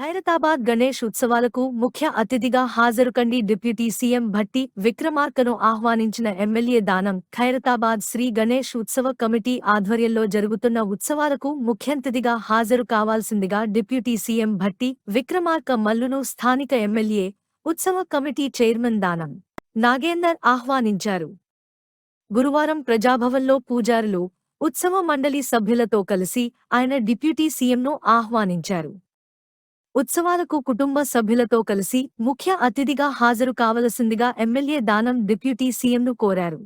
ఖైరతాబాద్ గణేష్ ఉత్సవాలకు ముఖ్య అతిథిగా హాజరుకండి డిప్యూటీ సీఎం భట్టి విక్రమార్కను ఆహ్వానించిన ఎమ్మెల్యే దానం. ఖైరతాబాద్ శ్రీ గణేష్ ఉత్సవ కమిటీ ఆధ్వర్యంలో జరుగుతున్న ఉత్సవాలకు ముఖ్యంతిథిగా హాజరు కావాల్సిందిగా డిప్యూటీ సీఎం భట్టి విక్రమార్క మల్లును స్థానిక ఎమ్మెల్యే ఉత్సవ కమిటీ చైర్మన్ దానం. నాగేందర్ ఆహ్వానించారు. గురువారం ప్రజాభవన్లో పూజారులు ఉత్సవ మండలి సభ్యులతో కలిసి ఆయన డిప్యూటీ సీఎంను ఆహ్వానించారు. ఉత్సవాలకు కుటుంబ సభ్యులతో కలిసి ముఖ్య అతిథిగా హాజరు కావలసిందిగా ఎమ్మెల్యే దానం డిప్యూటీ సీఎంను కోరారు.